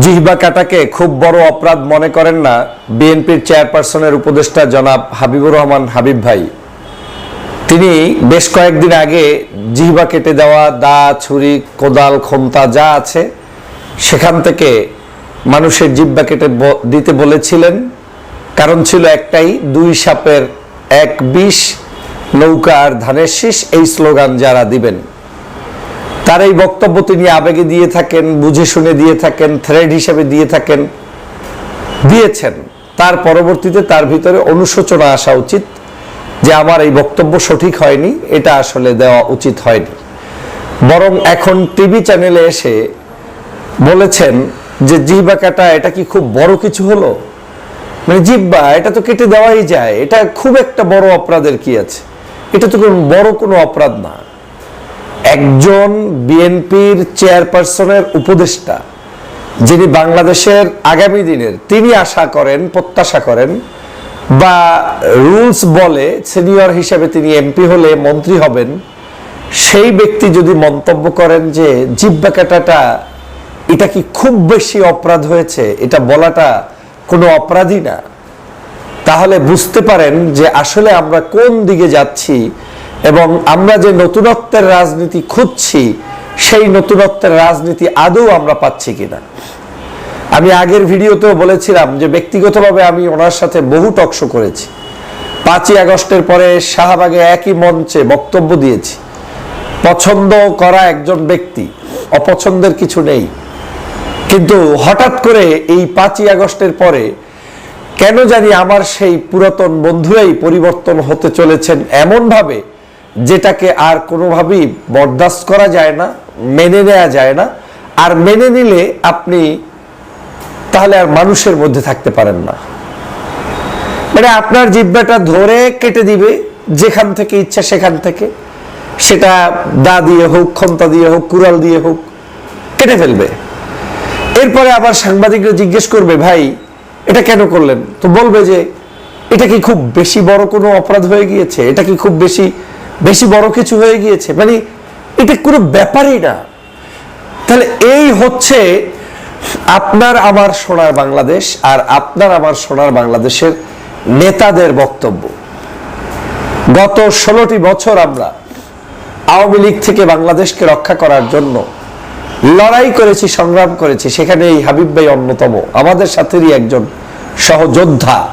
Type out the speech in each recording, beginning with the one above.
জিহবা কাটাকে খুব বড় অপরাধ মনে করেন না বিএনপির চেয়ারপারসনের উপদেষ্টা জনাব হাবিবুর রহমান হাবিব ভাই। তিনি বেশ কয়েকদিন আগে জিহবা কেটে দেওয়া দা, ছুরি, কোদাল খন্তা যা আছে, সেখান থেকে মানুষের জিহ্বা কেটে দিতে বলেছিলেন। কারণ ছিল একটাই, দুই সাপের এক বিষ, নৌকা আর ধানের শীষ, এই স্লোগান যারা দিবেন। তার এই বক্তব্য তিনি আবেগে দিয়ে থাকেন, বুঝে শুনে দিয়ে থাকেন থ্রেড হিসেবে দিয়ে থাকেন, দিয়েছেন। তার পরবর্তীতে তার ভিতরে অনুশোচনা আসা উচিত যে আমার এই বক্তব্য সঠিক হয়নি, এটা আসলে দেওয়া উচিত হয়নি। বরং এখন টিভি চ্যানেলে এসে বলেছেন যে জিহ্বা কাটা, এটা কি খুব বড় কিছু হলো? মানে জিহ্বা এটা তো কেটে দেওয়াই যায়, এটা খুব একটা বড় অপরাধের কি আছে? এটা তো কোনো বড় কোনো অপরাধ না। একজন বিএনপির চেয়ারপারসনের উপদেষ্টা, যিনি বাংলাদেশের আগামী দিনের, তিনি আশা করেন, প্রত্যাশা করেন, বা রুলস বলে সিনিয়র হিসেবে তিনি এমপি হলে মন্ত্রী হবেন, সেই ব্যক্তি যদি মন্তব্য করেন যে জিব্বা কাটাটা, এটা কি খুব বেশি অপরাধ হয়েছে, এটা বলাটা কোনো অপরাধী না, তাহলে বুঝতে পারেন যে আসলে আমরা কোন দিকে যাচ্ছি এবং আমরা যে নতুনত্বের রাজনীতি খুঁজছি, সেই নতুনত্বের রাজনীতি আদৌ আমরা পাচ্ছি কিনা। আমি আগের ভিডিওতেও বলেছিলাম যে ব্যক্তিগতভাবে আমি ওনার সাথে বহু টকশো করেছি। পাঁচই আগস্টের পরে শাহবাগে একই মঞ্চে বক্তব্য দিয়েছি। পছন্দ করা একজন ব্যক্তি, অপছন্দের কিছু নেই। কিন্তু হঠাৎ করে এই পাঁচই আগস্টের পরে কেন জানি আমার সেই পুরাতন বন্ধুরাই পরিবর্তন হতে চলেছেন এমনভাবে যেটাকে আর কোনোভাবেই বরদাস্ত করা যায় না, মেনে নেওয়া যায় না। আর মেনে নিলে আপনি তাহলে আর মানুষের মধ্যে থাকতে পারেন না। মানে আপনার জিব্বাটা ধরে কেটে দিবে যেখান থেকে ইচ্ছা সেখান থেকে। সেটা দা দিয়ে হোক খন্তা দিয়ে হোক, কুড়াল দিয়ে হোক, কেটে ফেলবে। এরপরে আবার সাংবাদিকরা জিজ্ঞেস করবে, ভাই, এটা কেন করলেন? তো বলবে যে, এটা কি খুব বেশি বড় কোনো অপরাধ হয়ে গিয়েছে? এটা কি খুব বেশি বেশি বড় কিছু হয়ে গিয়েছে। মানে এটা কোনো ব্যাপারই না। তাহলে এই হচ্ছে আপনার আমার সোনার বাংলাদেশ আর আপনার আমার সোনার বাংলাদেশের নেতাদের বক্তব্য। গত ষোলোটি বছর আমরা আওয়ামী লীগ থেকে বাংলাদেশকে রক্ষা করার জন্য লড়াই করেছি, সংগ্রাম করেছি। সেখানে এই হাবিব ভাই অন্যতম, আমাদের সাথেরই একজন সহযোদ্ধা।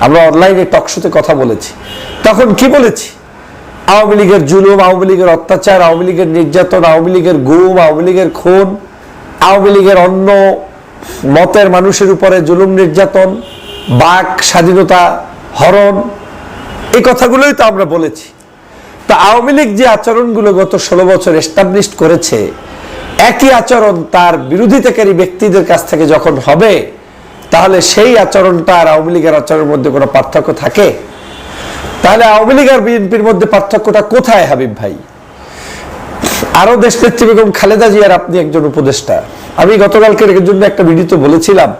আমরা অনলাইনে টকশোতে কথা বলেছি। তখন কি বলেছি? আওয়ামী লীগের জুলুম, আওয়ামী লীগের অত্যাচার, আওয়ামী লীগের নির্যাতন, আওয়ামী লীগের গুম, আওয়ামী লীগের খুন, আওয়ামী লীগের অন্য মতের মানুষের উপরে জুলুম, নির্যাতন, বাক, স্বাধীনতা, হরণ, এই কথাগুলোই তো আমরা বলেছি। তা আওয়ামী লীগ যে আচরণগুলো গত ষোলো বছর এস্টাবলিশ করেছে, একই আচরণ তার বিরোধিতাকারী ব্যক্তিদের কাছ থেকে যখন হবে, তাহলে সেই আচরণটা আর আওয়ামী লীগের আচরণের মধ্যে কোনো পার্থক্য থাকে? তাহলে আওয়ামী লীগ আর বিএনপির মধ্যে পার্থক্যটা কোথায়, হাবিব ভাই? আরও দেশনেত্রী বেগম খালেদা জিয়ার আপনি একজন উপদেষ্টা। আমি গতকালকে এর জন্য একটা ভিডিওতে বলেছিলাম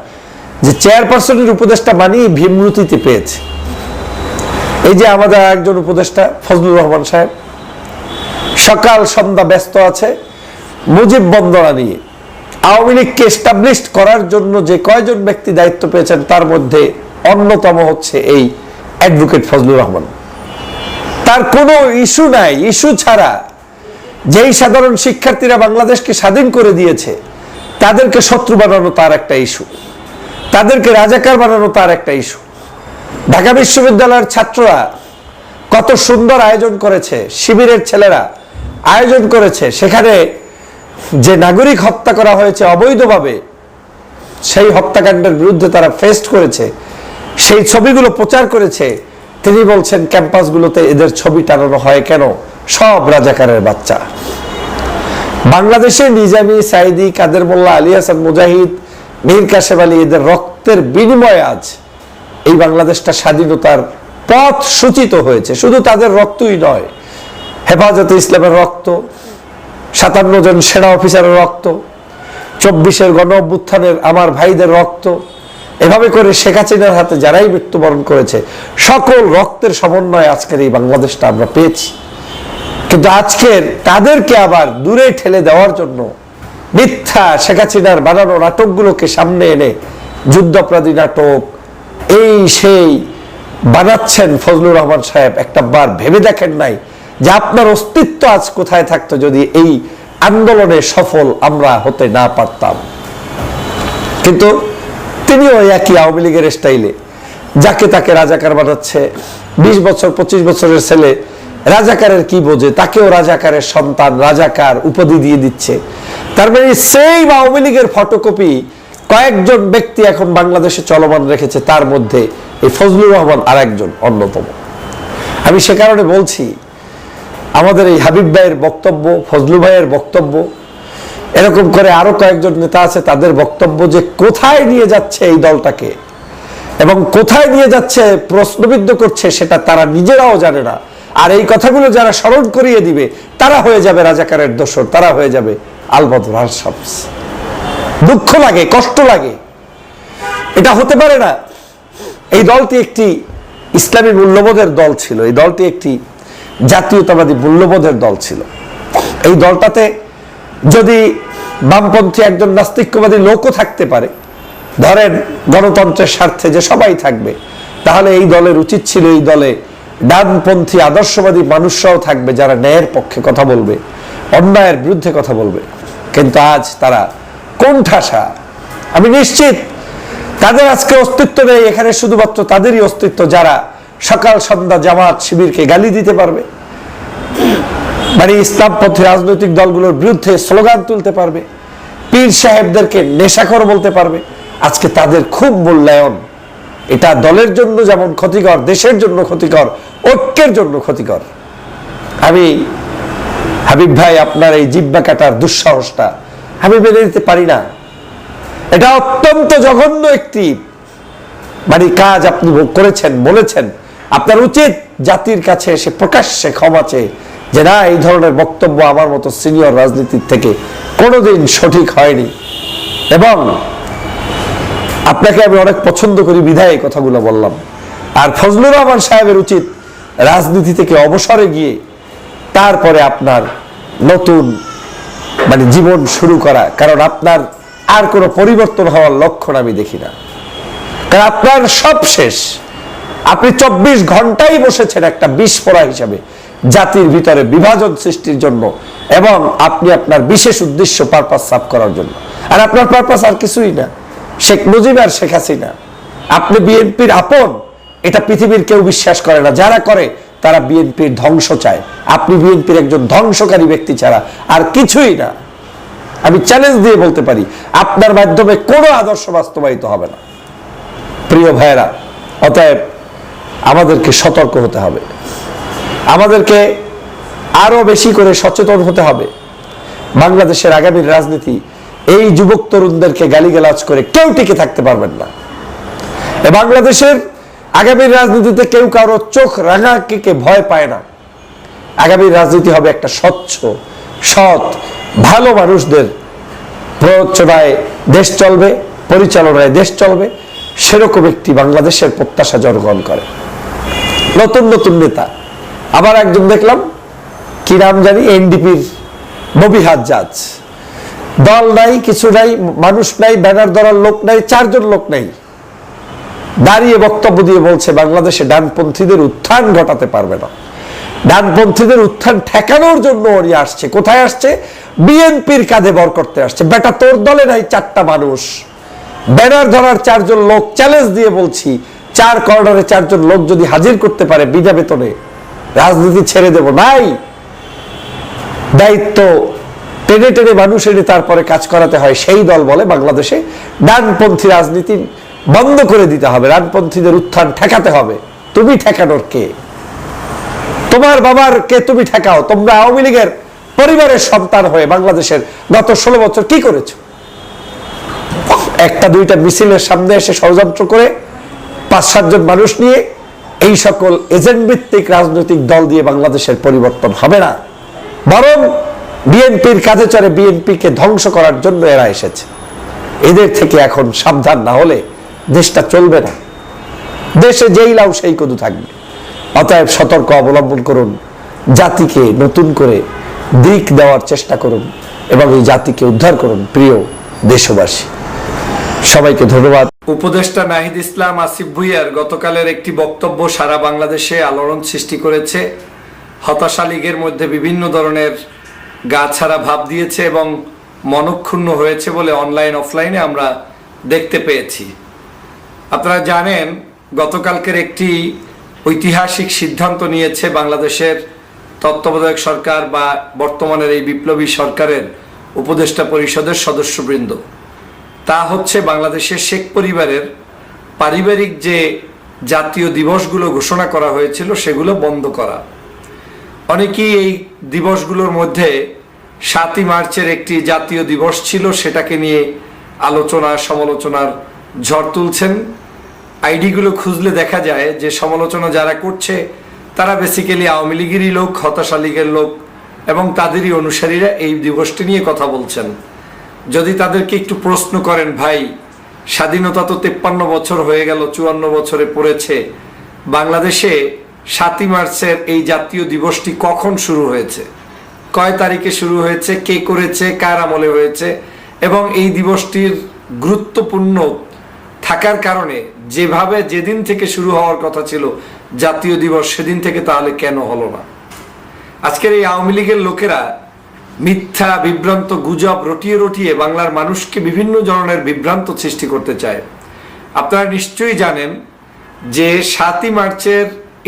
যে চেয়ারপারসনের উপদেষ্টা মানেই ভীমরুতিতে পেয়েছে। এই যে আমাদের একজন উপদেষ্টা, ফজলুর রহমান সাহেব, সকাল সন্ধ্যা ব্যস্ত আছে, মুজিব বন্দনা নিয়ে। আওয়ামী লীগকে এস্টাবলিশ করার জন্য যে কয়জন ব্যক্তি দায়িত্ব পেয়েছেন, তার মধ্যে অন্যতম হচ্ছে এই অ্যাডভোকেট ফজলুর রহমান। তার কোনো ইস্যু নাই, ইস্যু ছাড়া যেই সাধারণ শিক্ষার্থীরা বাংলাদেশকে স্বাধীন করে দিয়েছে, তাদেরকে শত্রু বানানো তার একটা ইস্যু। তাদেরকে রাজাকার বানানো তার একটা ইস্যু। ঢাকা বিশ্ববিদ্যালয়ের ছাত্ররা কত সুন্দর আয়োজন করেছে, শিবিরের ছেলেরা আয়োজন করেছে। সেখানে যে নাগরিক হত্যা করা হয়েছে অবৈধভাবে, সেই হত্যাকাণ্ডের বিরুদ্ধে তারা ফেস্ট করেছে। সেই ছবিগুলো প্রচার করেছে, তিনি বলছেন, ক্যাম্পাসগুলোতে এদের ছবি টানানো হয় কেন? সব রাজাকারের বাচ্চা। বাংলাদেশে নিজামি সাইদি কাদের মোল্লা আলী হাসান মুজাহিদ, মীর কাশেম আলী এদের রক্তের বিনিময়ে আজ এই বাংলাদেশটা স্বাধীনতার পথ সূচিত হয়েছে। শুধু তাদের রক্তই নয়, হেফাজতে ইসলামের রক্ত, সাতান্ন জন সেনা অফিসারের রক্ত, চব্বিশের গণ আমার ভাইদের রক্ত এভাবে করে শেখ হাসিনার হাতে যারাই মৃত্যুবরণ করেছে, সকল রক্তের সমন্বয়ে আজকের এই বাংলাদেশটা আমরা পেয়েছি। কিন্তু আজকের তাদেরকে আবার দূরে ঠেলে দেওয়ার জন্য মিথ্যা শেখ হাসিনার বানানো নাটকগুলোকে সামনে এনে যুদ্ধাপরাধী নাটক, এই সেই বানাচ্ছেন ফজলুর রহমান সাহেব। একটা বার ভেবে দেখেন নাই যে আপনার অস্তিত্ব আজ কোথায় থাকতো যদি এই আন্দোলনে সফল আমরা হতে না পারতাম। কিন্তু তিনিও একই আওয়ামী লীগের স্টাইলে যাকে তাকে রাজাকার বানাচ্ছে, বিশ বছর, পঁচিশ বছরের ছেলে, রাজাকারের কি বোঝে? তাকেও রাজাকারের সন্তান, রাজাকার উপাধি দিয়ে দিচ্ছে। তার মানে সেই আওয়ামী লীগের ফটোকপি কয়েকজন ব্যক্তি এখন বাংলাদেশে চলমান রেখেছে, তার মধ্যে এই ফজলুর রহমান আর একজন অন্যতম। আমি সে কারণে বলছি, আমাদের এই হাবিব ভাইয়ের বক্তব্য, ফজলু ভাইয়ের বক্তব্য এরকম করে আরও কয়েকজন নেতা আছে, তাদের বক্তব্য যে কোথায় নিয়ে যাচ্ছে এই দলটাকে এবং কোথায় নিয়ে যাচ্ছে, প্রশ্নবিদ্ধ করছে, সেটা তারা নিজেরাও জানে না। আর এই কথাগুলো যারা স্মরণ করিয়ে দিবে, তারা হয়ে যাবে রাজাকারের দোসর তারা হয়ে যাবে আলবদর আল দুঃখ লাগে, কষ্ট লাগে। এটা হতে পারে না। এই দলটি একটি ইসলামী মূল্যবোধের দল ছিল, এই দলটি একটি জাতীয়তাবাদী মূল্যবোধের দল ছিল। এই দলটাতে যদি বামপন্থী একজন নাস্তিক্যবাদী লোকও থাকতে পারে, ধরেন গণতন্ত্রের স্বার্থে যে সবাই থাকবে, তাহলে এই দলের উচিত ছিল এই দলে ডানপন্থী আদর্শবাদী মানুষরাও থাকবে যারা ন্যায়ের পক্ষে কথা বলবে, অন্যায়ের বিরুদ্ধে কথা বলবে। কিন্তু আজ তারা কোণঠাসা। আমি নিশ্চিত তাদের আজকে অস্তিত্ব নেই, এখানে শুধুমাত্র তাদেরই অস্তিত্ব যারা সকাল সন্ধ্যা জামাত শিবিরকে গালি দিতে পারবে। মানে ইসলামপন্থী রাজনৈতিক দলগুলোর বিরুদ্ধে স্লোগান তুলতে পারবে। পীর সাহেবদেরকে নেশাখর বলতে পারবে। আজকে তাদের খুব মূল্যায়ন। এটা দলের জন্য যেমন ক্ষতিকর, দেশের জন্য ক্ষতিকর, ঐক্যের জন্য ক্ষতিকর। আমি হাবিব ভাই, আপনার এই জিব্বা কাটার দুঃসাহসটা আমি মেনে নিতে পারি না। এটা অত্যন্ত জঘন্য একটি মানে কাজ আপনি করেছেন, বলেছেন। আপনার উচিত জাতির কাছে এসে প্রকাশ্যে ক্ষমা চেয়ে যে না, এই ধরনের বক্তব্য আমার মতো সিনিয়র রাজনীতির থেকে কোনোদিন সঠিক হয়নি। এবং আপনাকে আমি অনেক পছন্দ করি বিধায় কথাগুলো বললাম। আর ফজলুর রহমান সাহেবের উচিত রাজনীতি থেকে অবসরে গিয়ে তারপরে আপনার নতুন মানে জীবন শুরু করা। কারণ আপনার আর কোনো পরিবর্তন হওয়ার লক্ষণ আমি দেখি না। কারণ আপনার সব শেষ। আপনি চব্বিশ ঘন্টাই বসেছেন একটা বিস্ফোরা হিসাবে। জাতির ভিতরে বিভাজন সৃষ্টির জন্য এবং আপনি আপনার বিশেষ উদ্দেশ্য পারপাস সাফ করার জন্য। আর আপনার পারপাস আর কিছুই না। শেখ মুজিব আর শেখ হাসিনা। আপনি বিএনপির আপন, এটা পৃথিবীর কেউ বিশ্বাস করে না। যারা করে, তারা বিএনপির ধ্বংস চায়। আপনি বিএনপির একজন ধ্বংসকারী ব্যক্তি ছাড়া আর কিছুই না। আমি চ্যালেঞ্জ দিয়ে বলতে পারি, আপনার মাধ্যমে কোনো আদর্শ বাস্তবায়িত হবে না। প্রিয় ভাইয়েরা, অতএব আমাদেরকে সতর্ক হতে হবে। আমাদেরকে আরও বেশি করে সচেতন হতে হবে। বাংলাদেশের আগামীর রাজনীতি এই যুবক তরুণদেরকে গালিগালাজ করে কেউ টিকে থাকতে পারবেন না। বাংলাদেশের আগামীর রাজনীতিতে কেউ কারও চোখ রাঙাকে ভয় পায় না। আগামীর রাজনীতি হবে একটা স্বচ্ছ, সৎ, ভালো মানুষদের প্ররোচনায় দেশ চলবে, পরিচালনায় দেশ চলবে। সেরকম একটি বাংলাদেশের প্রত্যাশা জনগণ করে। নতুন নতুন নেতা। আবার একজন দেখলাম, কি নাম জানি, এনডিপির ববিহাত জাজ দল নাই, কিছু নাই, মানুষ নাই, ব্যানার ধরার লোক নাই, চারজন লোক নাই। দাঁড়িয়ে বক্তব্য দিয়ে বলছে, বাংলাদেশে ডানপন্থীদের উত্থান ঘটাতে পারবে না। ডানপন্থীদের উত্থান ঠেকানোর জন্য ওরি আসছে। কোথায় আসছে? বিএনপির কাঁধে বর করতে আসছে। বেটা, তোর দলে নাই চারটা মানুষ। ব্যানার ধরার চারজন লোক চ্যালেঞ্জ দিয়ে বলছি, চার কর্নারে চারজন লোক যদি হাজির করতে পারে, বিনা বেতনে। রাজনীতি ছেড়ে দেব, নাই। দায়িত্ব টেনে টেনে মানুষ এনে তারপরে কাজ করাতে হয়, সেই দল বলে বাংলাদেশে। ডানপন্থী রাজনীতি বন্ধ করে দিতে হবে, ডানপন্থীদের উত্থান ঠেকাতে হবে। তুমি ঠেকানোর কে? তোমার বাবার কে তুমি ঠেকাও? তোমরা আওয়ামী লীগের পরিবারের সন্তান হয়ে বাংলাদেশের গত ষোলো বছর কি করেছ? একটা, দুইটা মিছিলের সামনে এসে ষড়যন্ত্র করে পাঁচ, সাতজন মানুষ নিয়ে এই সকল এজেন্ট ভিত্তিক রাজনৈতিক দল দিয়ে বাংলাদেশের পরিবর্তন হবে না। বরং বিএনপির কাজে চড়ে বিএনপিকে ধ্বংস করার জন্য এরা এসেছে। এদের থেকে এখন সাবধান না হলে দেশটা চলবে না। দেশে যেই লাউ সেই কদু থাকবে। অতএব সতর্ক অবলম্বন করুন, জাতিকে নতুন করে দিক দেওয়ার চেষ্টা করুন এবং এই জাতিকে উদ্ধার করুন, প্রিয় দেশবাসী। সবাইকে ধন্যবাদ। উপদেষ্টা নাহিদ ইসলাম আসিফ ভুইয়ার গতকালের একটি বক্তব্য সারা বাংলাদেশে আলোড়ন সৃষ্টি করেছে। হতাশা লীগের মধ্যে বিভিন্ন ধরনের গা ছাড়া ভাব দিয়েছে এবং মনক্ষুণ্ণ হয়েছে বলে অনলাইন অফলাইনে আমরা দেখতে পেয়েছি। আপনারা জানেন, গতকালকের একটি ঐতিহাসিক সিদ্ধান্ত নিয়েছে বাংলাদেশের তত্ত্বাবধায়ক সরকার বা বর্তমানের এই বিপ্লবী সরকারের উপদেষ্টা পরিষদের সদস্যবৃন্দ। তা হচ্ছে বাংলাদেশের শেখ পরিবারের পারিবারিক যে জাতীয় দিবসগুলো ঘোষণা করা হয়েছিল, সেগুলো বন্ধ করা। অনেকেই এই দিবসগুলোর মধ্যে সাতই মার্চের একটি জাতীয় দিবস ছিল, সেটাকে নিয়ে আলোচনা, সমালোচনার ঝড় তুলছেন। আইডিগুলো খুঁজলে দেখা যায় যে সমালোচনা যারা করছে, তারা বেসিক্যালি আওয়ামী লীগেরই লোক, হতাশা লীগের লোক এবং তাদেরই অনুসারীরা এই দিবসটি নিয়ে কথা বলছেন। যদি তাদেরকে একটু প্রশ্ন করেন, ভাই, স্বাধীনতা তো তেপ্পান্ন বছর হয়ে গেল, চুয়ান্ন বছরে পড়েছে। বাংলাদেশে সাতই মার্চের এই জাতীয় দিবসটি কখন শুরু হয়েছে? কয় তারিখে শুরু হয়েছে? কে করেছে? কার আমলে হয়েছে? এবং এই দিবসটির গুরুত্বপূর্ণ থাকার কারণে যেভাবে যেদিন থেকে শুরু হওয়ার কথা ছিল, জাতীয় দিবস সেদিন থেকে তাহলে কেন হলো না? আজকের এই আওয়ামী লীগের লোকেরা মিথ্যা, বিভ্রান্ত, গুজব রটিয়ে রটিয়ে বাংলার মানুষকে বিভিন্ন ধরনের বিভ্রান্ত সৃষ্টি করতে চায়। আপনারা নিশ্চয়ই জানেন যে সাতই মার্চের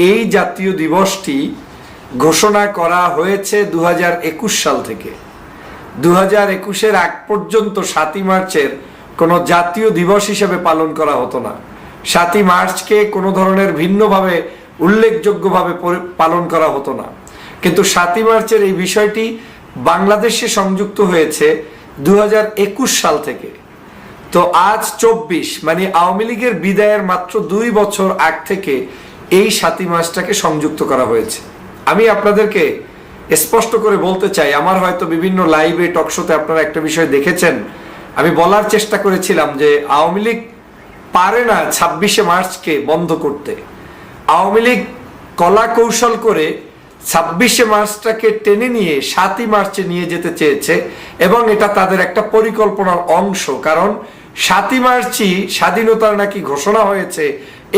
এই জাতীয় দিবসটি ঘোষণা করা হয়েছে দু হাজার একুশ সাল থেকে। দু হাজার একুশের আগ পর্যন্ত সাতই মার্চের কোনো জাতীয় দিবস হিসেবে পালন করা হতো না। সাতই মার্চকে কোনো ধরনের ভিন্নভাবে, উল্লেখযোগ্যভাবে পালন করা হতো না। কিন্তু সাতই মার্চের এই বিষয়টি বাংলাদেশে সংযুক্ত হয়েছে দু হাজার একুশ সাল থেকে। তো আজ চব্বিশ মানে আওয়ামী লীগের বিদায়ের মাত্র দুই বছর আগ থেকে এই সাতই মাসটাকে সংযুক্ত করা হয়েছে। আমি আপনাদেরকে স্পষ্ট করে বলতে চাই, আমার হয়তো বিভিন্ন লাইভে টকশোতে আপনারা একটা বিষয় দেখেছেন। আমি বলার চেষ্টা করেছিলাম যে আওয়ামী লীগ পারে না ছাব্বিশে মার্চকে বন্ধ করতে। আওয়ামী লীগ কলা কৌশল করে ছাব্বিশে মার্চটাকে টেনে নিয়ে সাতই মার্চে নিয়ে যেতে চেয়েছে এবং এটা তাদের একটা পরিকল্পনার অংশ, কারণ সাতই মার্চই স্বাধীনতার নাকি ঘোষণা হয়েছে,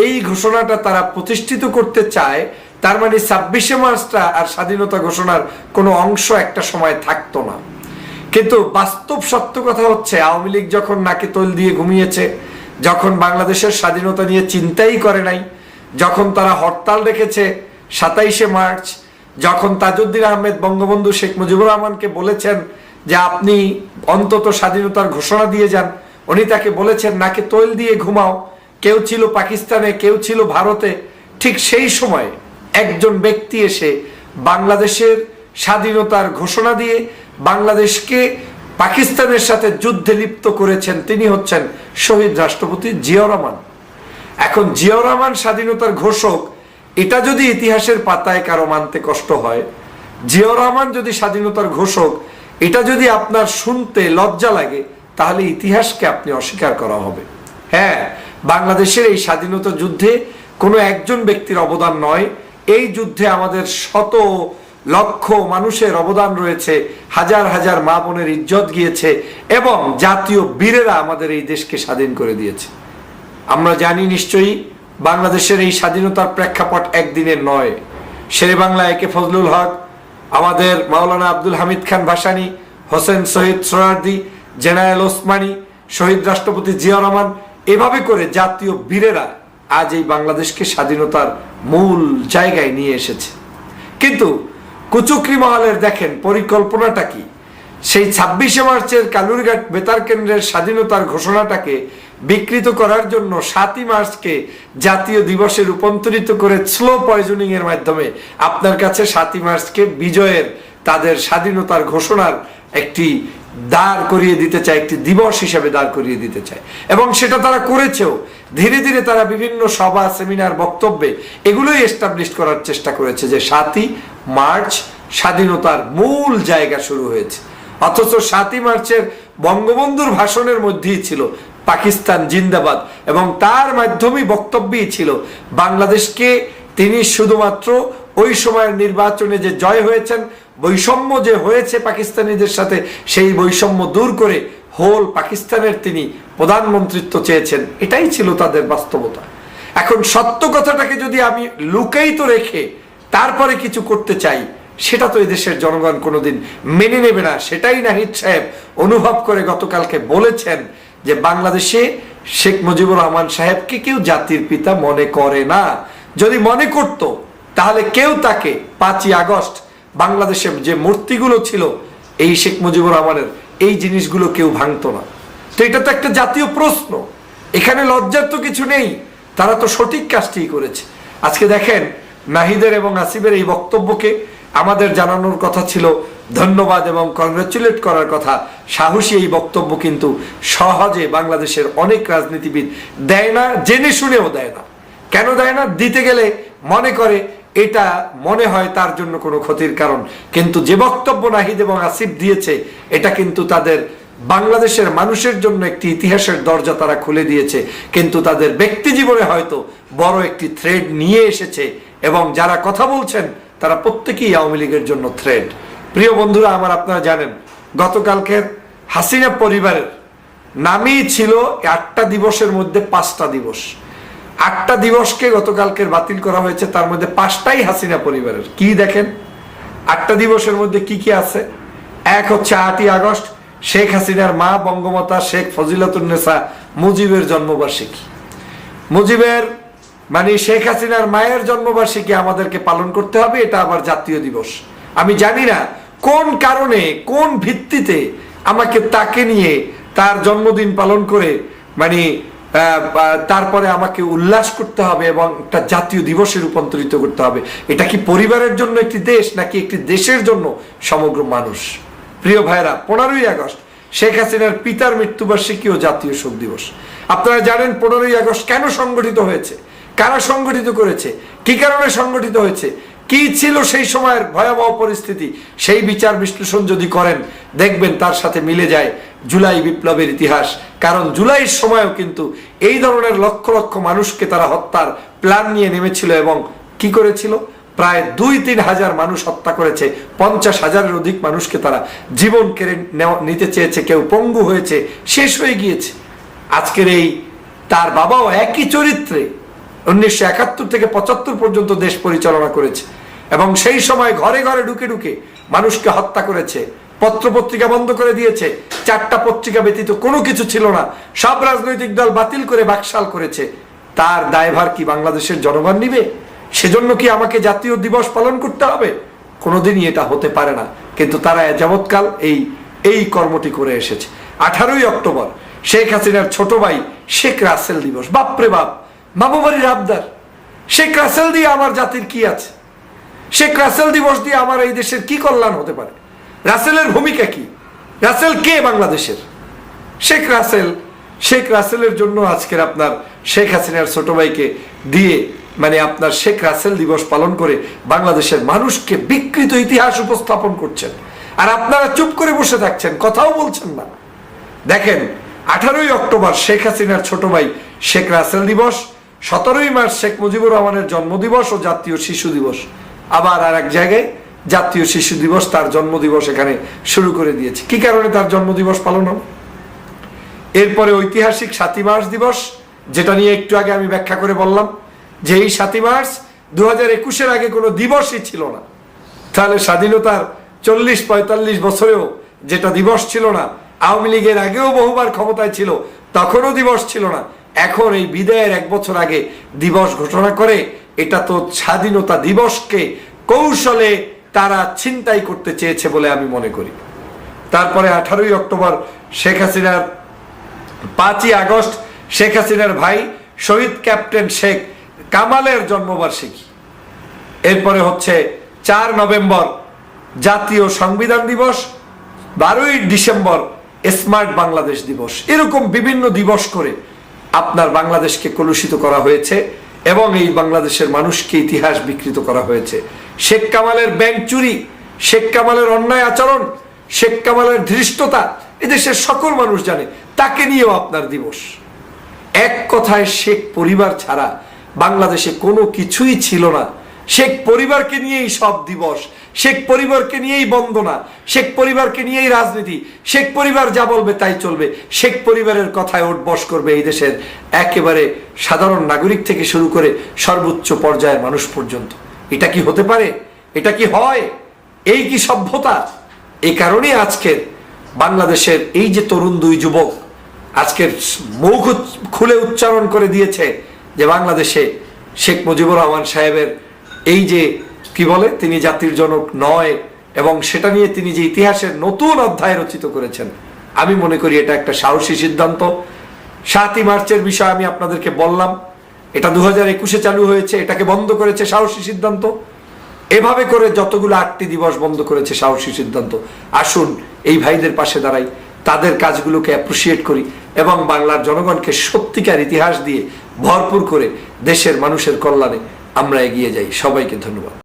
এই ঘোষণাটা তারা প্রতিষ্ঠিত করতে চায়, তার মানে ছাব্বিশে মার্চটা আর স্বাধীনতা ঘোষণার কোনো অংশ একটা সময় থাকতো না। কিন্তু বাস্তব সত্য কথা হচ্ছে, আওয়ামী লীগ যখন নাকি তোল দিয়ে ঘুমিয়েছে, যখন বাংলাদেশের স্বাধীনতা নিয়ে চিন্তাই করে নাই, যখন তারা হরতাল রেখেছে সাতাইশে মার্চ যখন তাজউদ্দিন আহমেদ বঙ্গবন্ধু শেখ মুজিবুর রহমানকে বলেছেন যে আপনি অন্তত স্বাধীনতার ঘোষণা দিয়ে যান, উনি তাকে বলেছেন, নাকে তৈল দিয়ে ঘুমাও। কেউ ছিল পাকিস্তানে, কেউ ছিল ভারতে। ঠিক সেই সময় একজন ব্যক্তি এসে বাংলাদেশের স্বাধীনতার ঘোষণা দিয়ে বাংলাদেশকে পাকিস্তানের সাথে যুদ্ধে লিপ্ত করেছেন, তিনি হচ্ছেন শহীদ রাষ্ট্রপতি জিয়াউর রহমান। এখন জিয়াউর রহমান স্বাধীনতার ঘোষক এটা যদি ইতিহাসের পাতায় কারও মানতে কষ্ট হয়, জিয়াউর রহমান যদি স্বাধীনতার ঘোষক, এটা যদি আপনার শুনতে লজ্জা লাগে, তাহলে ইতিহাসকে আপনি অস্বীকার করা হবে। হ্যাঁ বাংলাদেশের এই স্বাধীনতা যুদ্ধে কোনো একজন ব্যক্তির অবদান নয়। এই যুদ্ধে আমাদের শত লক্ষ মানুষের অবদান রয়েছে, হাজার হাজার মা বোনের ইজ্জত গিয়েছে, এবং জাতীয় বীরেরা আমাদের এই দেশকে স্বাধীন করে দিয়েছে। আমরা জানি নিশ্চয়ই বাংলাদেশের এই স্বাধীনতার প্রেক্ষাপট একদিনের নয়। শেরে বাংলা একে ফজলুল হক, আমাদের মাওলানা আব্দুল হামিদ খান ভাসানি, হোসেন শহীদ সোহরার্দি জেনারেল ওসমানী, শহীদ রাষ্ট্রপতি জিয়া রহমান, এভাবে করে জাতীয় বীরেরা আজ এই বাংলাদেশকে স্বাধীনতার মূল জায়গায় নিয়ে এসেছে। কিন্তু কুচুকরি মহলের দেখেন পরিকল্পনাটা কি? সেই ছাব্বিশে মার্চের কালুরঘাট বেতার কেন্দ্রের স্বাধীনতার ঘোষণাটাকে বিকৃত করার জন্য সাতই মার্চকে জাতীয় দিবসে রূপান্তরিত করে স্লো পয়জনিং এর মাধ্যমে আপনার কাছে সাতই মার্চকে বিজয়ের তাদের স্বাধীনতার ঘোষণার একটি দাঁড় করিয়ে দিতে চায়, একটি দিবস হিসেবে দাঁড় করিয়ে দিতে চায়। এবং সেটা তারা করেছেও। ধীরে ধীরে তারা বিভিন্ন সভা, সেমিনার, বক্তব্যে এগুলোই এস্টাবলিশ করার চেষ্টা করেছে যে সাতই মার্চ স্বাধীনতার মূল জায়গা শুরু হয়েছে। অথচ সাতই মার্চের বঙ্গবন্ধুর ভাষণের মধ্যেই ছিল পাকিস্তান জিন্দাবাদ। এবং তার মাধ্যমেই বক্তব্যই ছিল, বাংলাদেশকে তিনি শুধুমাত্র ওই সময়ের নির্বাচনে যে জয় হয়েছেন, বৈষম্য যে হয়েছে পাকিস্তানিদের সাথে, সেই বৈষম্য দূর করে হোল পাকিস্তানের তিনি প্রধানমন্ত্রিত্ব চেয়েছেন। এটাই ছিল তাদের বাস্তবতা। এখন সত্য কথাটাকে যদি আমি লুকায়িত রেখে তারপরে কিছু করতে চাই, সেটা তো এই দেশের জনগণ কোনোদিন মেনে নেবে না। সেটাই নাহিদ সাহেব অনুভব করে গতকালকে বলেছেন যে বাংলাদেশে শেখ মুজিবুর রহমান সাহেবকে কেউ জাতির পিতা মনে করে না। যদি মনে করত, তাহলে কেউ তাকে পাঁচই আগস্ট বাংলাদেশে যে মূর্তিগুলো ছিল, এই শেখ মুজিবুর রহমানের, এই জিনিসগুলো কেউ ভাঙতো না। তো এটা তো একটা জাতীয় প্রশ্ন। এখানে লজ্জার তো কিছু নেই। তারা তো সঠিক কাজটি করেছে। আজকে দেখেন নাহিদের এবং আসিফের এই বক্তব্যকে আমাদের জানানোর কথা ছিল ধন্যবাদ এবং কংগ্রেচুলেট করার কথা। সাহসী এই বক্তব্য কিন্তু সহজে বাংলাদেশের অনেক রাজনীতিবিদ দেয় না, জেনে শুনেও দেয় না। কেন দেয় না? দিতে গেলে মনে করে এটা মনে হয় তার জন্য কোনো ক্ষতির কারণ। কিন্তু যে বক্তব্য নাহিদ এবং আসিফ দিয়েছে, এটা কিন্তু তাদের বাংলাদেশের মানুষের জন্য একটি ইতিহাসের দরজা তারা খুলে দিয়েছে। কিন্তু তাদের ব্যক্তি জীবনে হয়তো বড় একটি থ্রেড নিয়ে এসেছে এবং যারা কথা বলছেন, তারা প্রত্যেকেই আওয়ামী লীগের জন্য থ্রেড প্রিয় বন্ধুরা, আমার আপনারা জানেন গতকালকের হাসিনা পরিবারের নামই ছিল আটটা দিবসের মধ্যে পাঁচটা দিবস। আটটা দিবসকে গতকালকের বাতিল করা হয়েছে, তার মধ্যে পাঁচটাই হাসিনা পরিবারের। কি দেখেন? আটটা দিবসের মধ্যে কি কি আছে? এক হচ্ছে আটই আগস্ট, শেখ হাসিনার মা বঙ্গমাতা শেখ ফজিলাতুন্নেসা মুজিবের জন্মবার্ষিকী। মুজিবের মানে শেখ হাসিনার মায়ের জন্মবার্ষিকী আমাদেরকে পালন করতে হবে, এটা আবার জাতীয় দিবস। আমি জানি না কোন কারণে, কোন ভিত্তিতে আমাকে তাকে নিয়ে তার জন্মদিন পালন করে মানে তারপরে আমাকে উল্লাস করতে হবে এবং একটা জাতীয় দিবসে রূপান্তরিত করতে হবে? এটা কি পরিবারের জন্য একটি দেশ নাকি একটি দেশের জন্য সমগ্র মানুষ? প্রিয় ভাইরা পনেরোই আগস্ট, শেখ হাসিনার পিতার মৃত্যুবার্ষিকী ও জাতীয় শোক দিবস। আপনারা জানেন পনেরোই আগস্ট কেন সংগঠিত হয়েছে? কারা সংগঠিত করেছে? কি কারণে সংগঠিত হয়েছে? কি ছিল সেই সময়ের ভয়াবহ পরিস্থিতি, সেই বিচার বিশ্লেষণ যদি করেন, দেখবেন তার সাথে মিলে যায় জুলাই বিপ্লবের ইতিহাস। কারণ জুলাইয়ের সময়ও কিন্তু এই ধরনের লক্ষ লক্ষ মানুষকে তারা হত্যার প্ল্যান নিয়ে নেমেছিল এবং কি করেছিল? প্রায় দুই তিন হাজার মানুষ হত্যা করেছে, পঞ্চাশ হাজারের অধিক মানুষকে তারা জীবন কেড়ে নিতে চেয়েছে, কেউ পঙ্গু হয়েছে, শেষ হয়ে গিয়েছে। আজকের এই তার বাবাও একই চরিত্রে উনিশশো একাত্তর থেকে পঁচাত্তর পর্যন্ত দেশ পরিচালনা করেছে। এবং সেই সময় ঘরে ঘরে ঢুকে ঢুকে মানুষকে হত্যা করেছে পত্র পত্রিকা বন্ধ করে দিয়েছে, চারটা পত্রিকা ব্যতীত কোনো কিছু ছিল না, সব রাজনৈতিক দল বাতিল করে বাকশাল করেছে। তার দায়ভার কি বাংলাদেশের জনগণ নিবে? সেজন্য কি আমাকে জাতীয় দিবস পালন করতে হবে? কোনোদিনই এটা হতে পারে না। কিন্তু তারা যাবৎকাল এই এই কর্মটি করে এসেছে। আঠারোই অক্টোবর, শেখ হাসিনার ছোট ভাই শেখ রাসেল দিবস। বাপরে বাপ মামুবাড়ির আবদার। শেখ রাসেল দিয়ে আমার জাতির কি আছে? শেখ রাসেল দিবস দিয়ে আমার এই দেশের কি কল্যাণ হতে পারে? রাসেলের ভূমিকা কি? রাসেল কে বাংলাদেশের? শেখ রাসেল, শেখ রাসেলের জন্য আজকের আপনার শেখ হাসিনার ছোট ভাইকে দিয়ে মানে আপনার শেখ রাসেল দিবস পালন করে বাংলাদেশের মানুষকে বিকৃত ইতিহাস উপস্থাপন করছেন। আর আপনারা চুপ করে বসে থাকছেন, কথাও বলছেন না। দেখেন, আঠারোই অক্টোবর শেখ হাসিনার ছোট ভাই শেখ রাসেল দিবস, সতেরোই মার্চ শেখ মুজিবুর রহমানের জন্মদিবস ও জাতীয় শিশু দিবস। আবার আর এক জায়গায় জাতীয় শিশু দিবস তার জন্মদিবস এখানে শুরু করে দিয়েছে। কি কারণে তার জন্মদিবস পালন হবে? এরপরে ঐতিহাসিক সাতই মার্চ দিবস, যেটা নিয়ে একটু আগে আমি ব্যাখ্যা করে বললাম যে এই সাতই মার্চ দু হাজার একুশের আগে কোনো দিবসই ছিল না। তাহলে স্বাধীনতার চল্লিশ, পঁয়তাল্লিশ বছরেও যেটা দিবস ছিল না, আওয়ামী লীগের আগেও বহুবার ক্ষমতায় ছিল, তখনও দিবস ছিল না। এখন এই বিদায়ের এক বছর আগে দিবস ঘোষণা করে এটা তো স্বাধীনতা দিবসকে কৌশলে তারা ছিনতাই করতে চেয়েছে বলে আমি মনে করি। তারপরে আঠারোই অক্টোবর শেখ হাসিনার পাঁচই আগস্ট শেখ হাসিনার ভাই শহীদ ক্যাপ্টেন শেখ কামালের জন্মবার্ষিকী। এরপরে হচ্ছে চার নভেম্বর জাতীয় সংবিধান দিবস, বারোই ডিসেম্বর স্মার্ট বাংলাদেশ দিবস। এরকম বিভিন্ন দিবস করে আপনার বাংলাদেশকে কলুষিত করা হয়েছে। এবং এই বাংলাদেশের মানুষকে ইতিহাস বিকৃত করা হয়েছে। শেখ কামালের ব্যাংক চুরি, শেখ কামালের অন্যায় আচরণ, শেখ কামালের ধৃষ্টতা, এদেশের সকল মানুষ জানে, তাকে নিয়েও আপনার দিবস। এক কথায় শেখ পরিবার ছাড়া বাংলাদেশে কোনো কিছুই ছিল না। শেখ পরিবারকে নিয়েই সব দিবস, শেখ পরিবারকে নিয়েই বন্দনা, শেখ পরিবারকে নিয়েই রাজনীতি, শেখ পরিবার যা বলবে তাই চলবে, শেখ পরিবারের কথায় ওট বস করবে এই দেশের একেবারে সাধারণ নাগরিক থেকে শুরু করে সর্বোচ্চ পর্যায়ের মানুষ পর্যন্ত। এটা কি হতে পারে? এটা কি হয়? এই কি সভ্যতা? এই কারণে আজকের বাংলাদেশের এই যে তরুণ দুই যুবক আজকের মুখ খুলে উচ্চারণ করে দিয়েছে যে বাংলাদেশে শেখ মুজিবুর রহমান সাহেবের এই যে, কি বলে, তিনি জাতির জনক নয়, এবং সেটা নিয়ে তিনি যে ইতিহাসের নতুন অধ্যায় রচিত করেছেন, আমি মনে করি এটা একটা সাহসী সিদ্ধান্ত। সাতই মার্চের বিষয় আমি আপনাদেরকে বললাম, এটা দু হাজার একুশে চালু হয়েছে, এটাকে বন্ধ করেছে সাহসী সিদ্ধান্ত। এভাবে করে যতগুলো আটটি দিবস বন্ধ করেছে সাহসী সিদ্ধান্ত। আসুন, এই ভাইদের পাশে দাঁড়াই, তাদের কাজগুলোকে অ্যাপ্রিসিয়েট করি, এবং বাংলার জনগণকে সত্যিকার ইতিহাস দিয়ে ভরপুর করে দেশের মানুষের কল্যাণে আমরা এগিয়ে যাই। সবাইকে ধন্যবাদ।